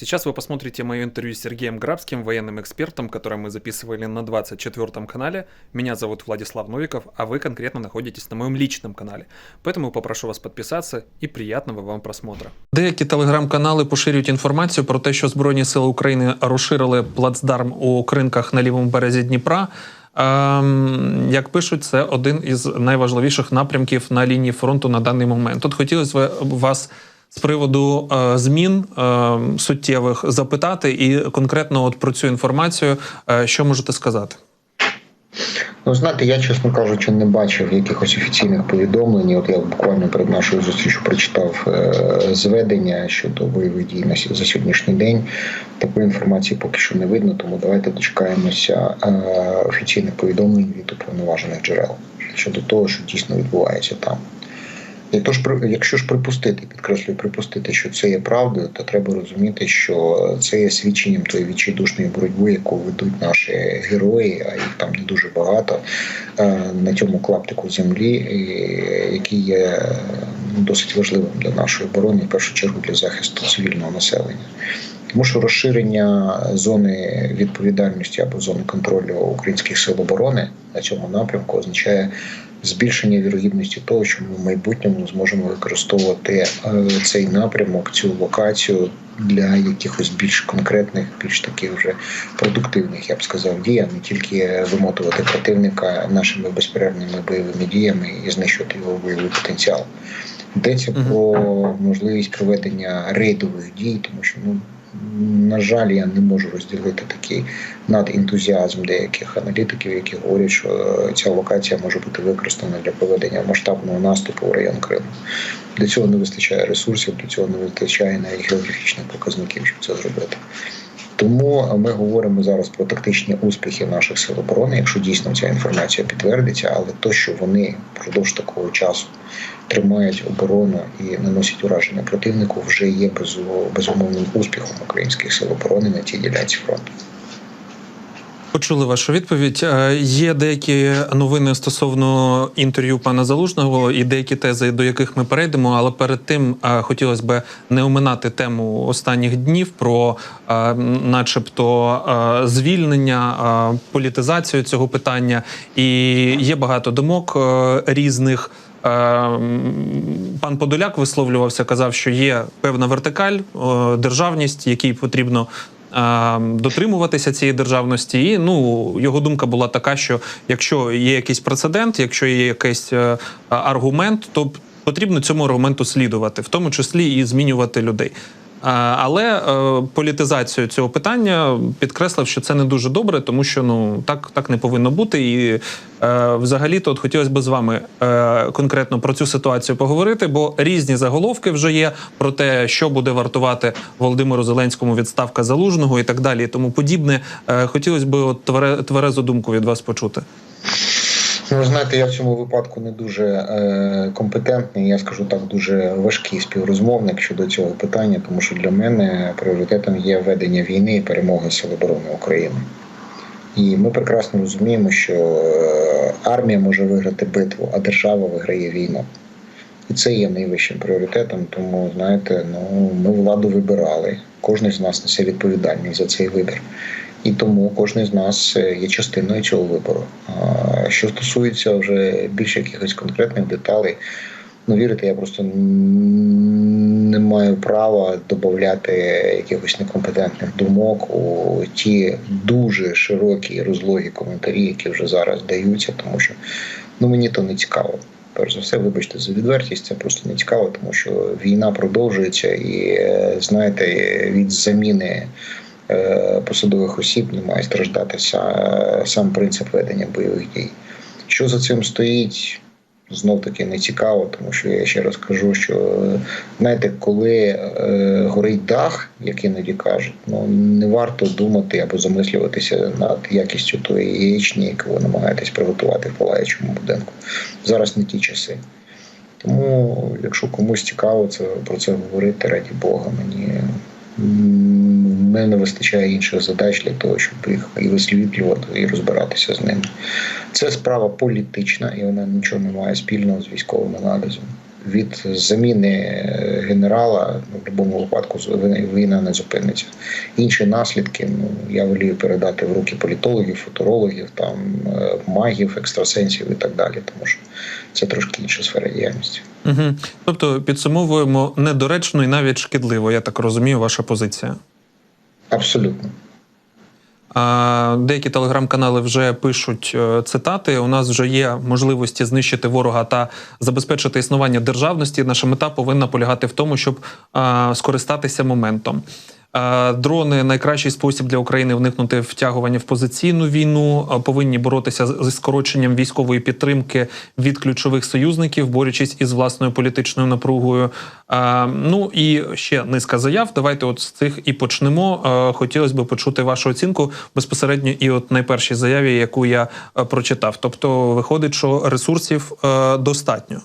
Сейчас вы посмотрите мое интервью с Сергеем Грабским, военным экспертом, которое мы записывали на 24 канале. Меня зовут Владислав Новиков, а вы конкретно находитесь на моем личном канале. Поэтому попрошу вас подписаться и приятного вам просмотра. Деякі телеграм-канали поширюють інформацію про те, що Збройні Сили України розширили плацдарм у кринках на лівому березі Дніпра. Ем, як пишуть, це один із найважливіших напрямків на лінії фронту на даний момент. Тут хотілося б вас З приводу е, змін е, суттєвих запитати і конкретно от про цю інформацію, е, що можете сказати? Ну, знаєте, я, чесно кажучи, не бачив якихось офіційних повідомлень. От я буквально перед нашою зустрічю прочитав зведення щодо бойових дій на за сьогоднішній день. Такої інформації поки що не видно, тому давайте дочекаємося офіційних повідомлень від уповноважених джерел щодо того, що дійсно відбувається там. Тож, якщо ж припустити, підкреслюю, припустити, що це є правдою, то треба розуміти, що це є свідченням тої відчайдушної боротьби, яку ведуть наші герої, а їх там не дуже багато е, на цьому клаптику землі, який є ну, досить важливим для нашої оборони, в першу чергу для захисту цивільного населення. Тому що розширення зони відповідальності або зони контролю українських сил оборони на цьому напрямку означає збільшення вірогідності того, що ми в майбутньому зможемо використовувати е, цей напрямок, цю локацію для якихось більш конкретних, більш таких вже продуктивних, я б сказав, дій, а не тільки вимотувати противника нашими безперервними бойовими діями і знищувати його бойовий потенціал. Йдеться про можливість проведення рейдових дій, тому що ну. На жаль, я не можу розділити такий надентузіазм деяких аналітиків, які говорять, що е, ця локація може бути використана для проведення масштабного наступу в район Криму. Для цього не вистачає ресурсів, для цього не вистачає навіть географічних показників, щоб це зробити. Тому ми говоримо зараз про тактичні успіхи наших сил оборони, якщо дійсно ця інформація підтвердиться, але то, що вони впродовж такого часу тримають оборону і наносять ураження противнику, вже є безумовним успіхом українських сил оборони на цій ділянці фронту. Почули вашу відповідь. Е, Є деякі новини стосовно інтерв'ю пана Залужного і деякі тези, до яких ми перейдемо. Але перед тим е, хотілося б не оминати тему останніх днів про, е, начебто, звільнення, політизацію цього питання. І є багато думок різних. Е, Пан Подоляк висловлювався, казав, що є певна вертикаль, е, державність, якій потрібно е, дотримуватися цієї державності. І ну його думка була така, що якщо є якийсь прецедент, якщо є якийсь аргумент, то потрібно цьому аргументу слідувати, в тому числі і змінювати людей. Е, Але е, політизацію цього питання підкреслив, що це не дуже добре, тому що ну так, так не повинно бути. І е, взагалі то от хотілося б з вами конкретно про цю ситуацію поговорити, бо різні заголовки вже є про те, що буде вартувати Володимиру Зеленському відставка залужного і так далі, і тому подібне. Хотілося б от твере- тверезу думку від вас почути. Ну, знаєте, я в цьому випадку не дуже е, компетентний. Я скажу так, дуже важкий співрозмовник щодо цього питання, тому що для мене пріоритетом є ведення війни і перемоги Сил оборони України. І ми прекрасно розуміємо, що е, армія може виграти битву, а держава виграє війну. І це є найвищим пріоритетом. Тому, знаєте, ну ми владу вибирали. Кожен з нас несе відповідальність за цей вибір. І тому кожен з нас е, є частиною цього вибору. Що стосується вже більш якихось конкретних деталей, ну вірите, я просто не маю права додати якихось некомпетентних думок у ті дуже широкі розлогі коментарі, які вже зараз даються, тому що ну мені то не цікаво. Перш за все, вибачте за відвертість, це просто не цікаво, тому що війна продовжується, і е, знаєте, від заміни посадових осіб не має страждати сам принцип ведення бойових дій. Що за цим стоїть? Знов таки не цікаво, тому що я ще раз кажу, що е, знаєте, коли е, горить дах, як іноді кажуть, ну не варто думати або замислюватися над якістю тої яєчні, яку ви намагаєтесь приготувати в палаючому будинку. Зараз не ті часи. Тому, якщо комусь цікаво це про це говорити, раді Бога, мені мене не вистачає інших задач для того, щоб їх і висвітлювати, і розбиратися з ними. Це справа політична, і вона нічого не має спільного з військовим аналізом. Від заміни е, генерала ну, в будь-якому випадку війна не зупиниться. Інші наслідки ну я волію передати в руки політологів, футурологів, там е, магів, екстрасенсів і так далі, тому що це трошки інша сфера діяльності. Угу. Тобто підсумовуємо недоречно і навіть шкідливо, я так розумію, ваша позиція. Абсолютно. Деякі телеграм-канали вже пишуть е, цитати. У нас вже є можливості знищити ворога та забезпечити існування державності. Наша мета повинна полягати в тому, щоб скористатися моментом. Дрони найкращий спосіб для України вникнути втягування в позиційну війну. Повинні боротися зі скороченням військової підтримки від ключових союзників, борючись із власною політичною напругою. Ну і ще низка заяв. Давайте от з цих і почнемо. Хотілося б почути вашу оцінку безпосередньо і от найпершій заяві, яку я прочитав. Тобто, виходить, що ресурсів достатньо.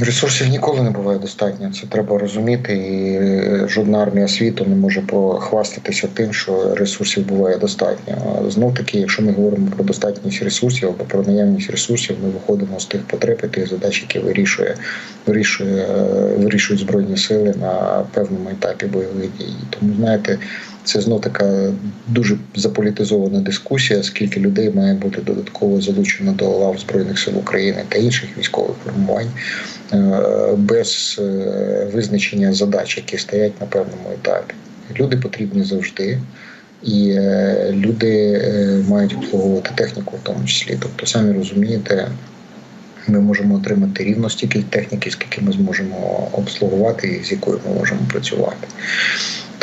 Ресурсів ніколи не буває достатньо. Це треба розуміти. І е, жодна армія світу не може похвастатися тим, що ресурсів буває достатньо. Знов таки, якщо ми говоримо про достатність ресурсів або про наявність ресурсів, ми виходимо з тих потреб і тих задач, які вирішує, вирішує, е, вирішують збройні сили на певному етапі бойових дій. Тому знаєте. Це знов така дуже заполітизована дискусія, скільки людей має бути додатково залучено до лав збройних сил України та інших військових формувань е, без е, визначення задач, які стоять на певному етапі. Люди потрібні завжди, і е, люди мають обслуговувати техніку, в тому числі. Тобто, самі розумієте, ми можемо отримати рівно стільки техніки, скільки ми зможемо обслугувати і з якою ми можемо працювати.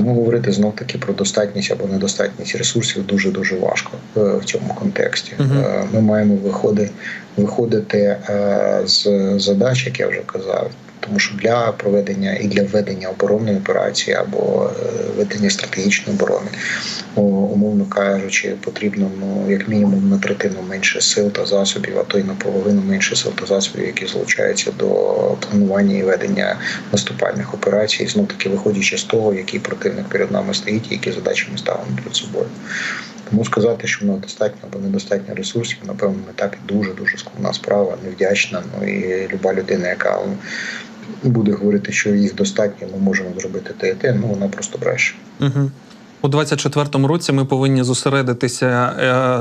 Тому говорити знов таки про достатність або недостатність ресурсів дуже дуже важко е, в цьому контексті. Е, Ми маємо виходи, виходити е, з задач, як я вже казав. Тому що для проведення і для ведення оборонної операції або е, ведення стратегічної оборони, умовно кажучи, потрібно ну як мінімум на третину менше сил та засобів, а то й на половину менше сил та засобів, які залучаються до планування і ведення наступальних операцій, знов таки виходячи з того, який противник перед нами стоїть, і які задачі ми ставимо перед собою. Тому сказати, що в нас достатньо або недостатньо ресурсів на певному етапі дуже дуже складна справа, невдячна. Ну і люба людина, яка буде говорити, що їх достатньо, ми можемо зробити те і те, ну вона просто бреше. Угу. У 24-му році ми повинні зосередитися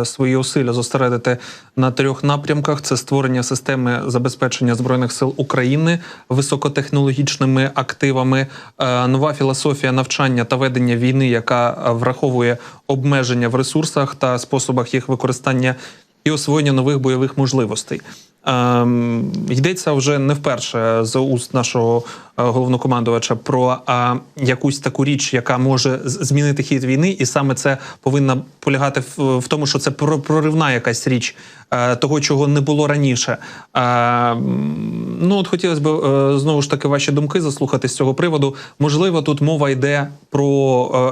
е, свої усилля зосередити на трьох напрямках: це створення системи забезпечення збройних сил України високотехнологічними активами, е, нова філософія навчання та ведення війни, яка враховує обмеження в ресурсах та способах їх використання, і освоєння нових бойових можливостей. Ем, йдеться вже не вперше з уст нашого головнокомандувача про е, якусь таку річ, яка може змінити хід війни, і саме це повинна полягати в, в тому, що це про- проривна якась річ е, того, чого не було раніше. Е, м, ну от хотілося б е, знову ж таки ваші думки заслухати з цього приводу. Можливо, тут мова йде про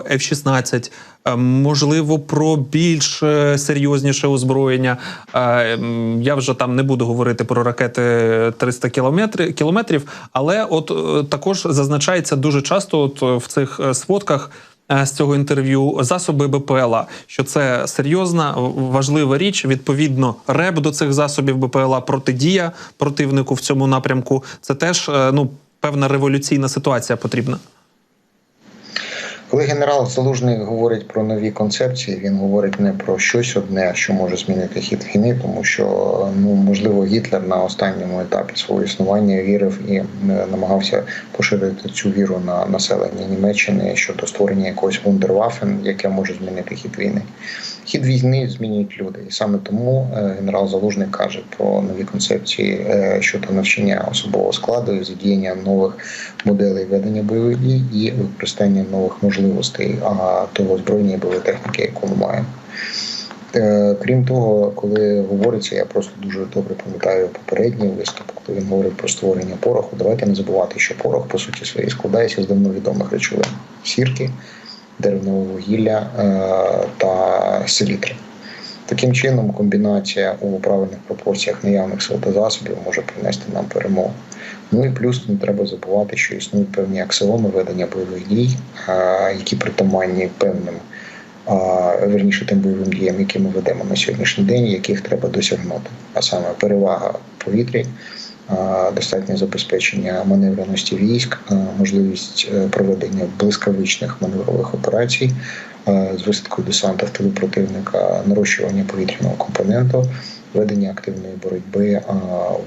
е, F-16, е, можливо, про більш е, серйозніше озброєння. Е, Я вже там не буду говорити про ракети 300 кілометрів, але от е, також зазначається дуже часто от е, в цих е, сводках. е, З цього інтерв'ю засоби БПЛА, що це серйозна важлива річ. Відповідно, реп до цих засобів БПЛА, протидія противнику в цьому напрямку. Це теж ну певна революційна ситуація потрібна. Коли генерал Залужний говорить про нові концепції, він говорить не про щось одне, що може змінити хід війни, тому що ну можливо Гітлер на останньому етапі свого існування вірив і е, намагався поширити цю віру на населення Німеччини щодо створення якогось вундервафен, яке може змінити хід війни. Хід війни змінюють люди, і саме тому е, генерал Залужний каже про нові концепції е, щодо навчання особового складу задіяння нових моделей ведення бойових дій і використання нових можливостей а, того озброєння бойової техніки, яку ми маємо. Е, Крім того, коли говориться, я просто дуже добре пам'ятаю попередній виступ, коли він говорив про створення пороху. Давайте не забувати, що порох по суті своїй складається з давно відомих речовин: сірки, деревного вугілля е, та селітри. Таким чином, комбінація у правильних пропорціях наявних сил та засобів може принести нам перемогу. Ну і плюс не треба забувати, що існують певні аксіоми ведення бойових дій, які притаманні певним верніше тим бойовим діям, які ми ведемо на сьогоднішній день, яких треба досягнути. А саме перевага повітрі, достатнє забезпечення маневреності військ, можливість е, проведення блискавичних маневрових операцій з висадкою десанта в тилу противника, нарощування повітряного компоненту, ведення активної боротьби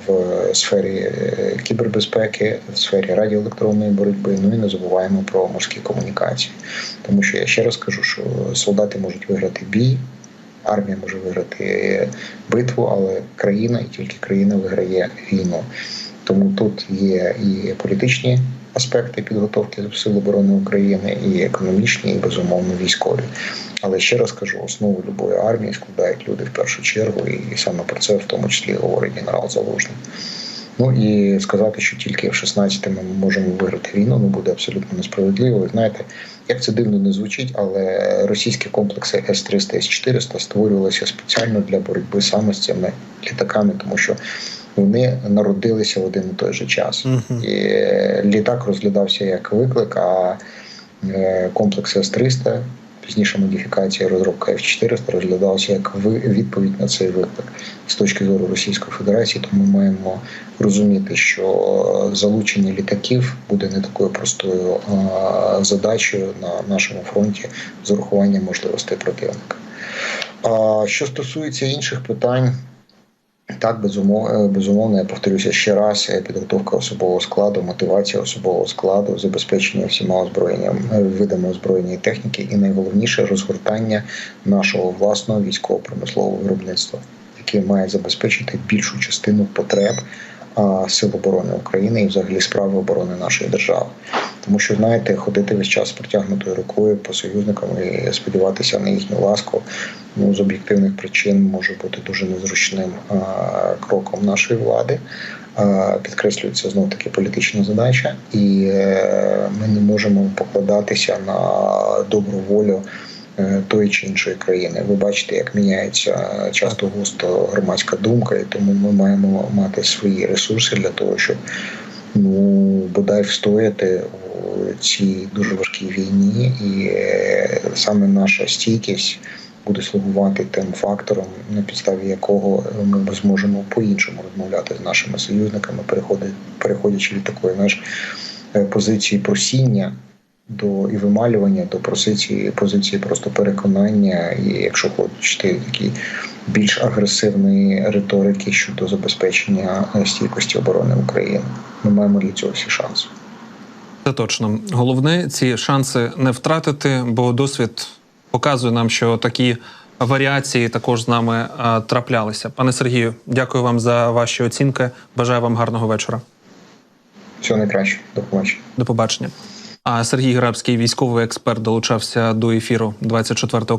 в сфері е, кібербезпеки, в сфері радіоелектронної боротьби. Ну і не забуваємо про морські комунікації, тому що я ще раз кажу, що солдати можуть виграти бій. Армія може виграти битву, але країна і тільки країна виграє війну. Тому тут є і політичні аспекти підготовки Сил оборони України, і економічні, і безумовно військові. Але ще раз кажу, основу любої армії складають люди в першу чергу, і саме про це в тому числі говорить генерал Залужний. Ну і сказати, що тільки в 16-ми ми можемо виграти війну, ну буде абсолютно несправедливо. Ви знаєте, як це дивно не звучить, але російські комплекси С-300, С-400 створювалися спеціально для боротьби саме з цими літаками, тому що вони народилися в один і той же час. Мгм. І е, літак розглядався як виклик, а е, комплекс С-300, пізніше модифікація розробка F-400 розглядалася як відповідь на цей виклик з точки зору Російської Федерації. Тому ми маємо розуміти, що залучення літаків буде не такою простою задачею на нашому фронті з урахуванням можливостей противника. А що стосується інших питань. Так, безумовно, безумовно, я повторюся ще раз: е, підготовка особового складу, мотивація особового складу, забезпечення всіма озброєнням, е, видами озброєння і техніки, і найголовніше розгортання нашого власного військово-промислового виробництва, яке має забезпечити більшу частину потреб Сил оборони України і взагалі справи оборони нашої держави. Тому що знаєте, ходити весь час з протягнутою рукою по союзникам і сподіватися на їхню ласку ну, з об'єктивних причин може бути дуже незручним кроком нашої влади. Підкреслюється знов таки політична задача, і е, ми не можемо покладатися на добру волю тої чи іншої країни. Ви бачите, як міняється часто густо громадська думка, і тому ми маємо мати свої ресурси для того, щоб ну бодай встояти у цій дуже важкій війні, і е, саме наша стійкість буде слугувати тим фактором, на підставі якого ми зможемо по-іншому розмовляти з нашими союзниками, переходячи від такої знаєш, е, позиції просіння до і вималювання до позиції позиції просто переконання, і якщо хочете такі більш агресивної риторики щодо забезпечення е, стійкості оборони України. Ми маємо для цього всі шанси. Це точно. Головне ці шанси не втратити, бо досвід показує нам, що такі варіації також з нами а, траплялися. Пане Сергію, дякую вам за ваші оцінки. Бажаю вам гарного вечора. Всього найкраще. До побачення. До побачення. А Сергій Грабський, військовий експерт, долучався до ефіру 24 каналу.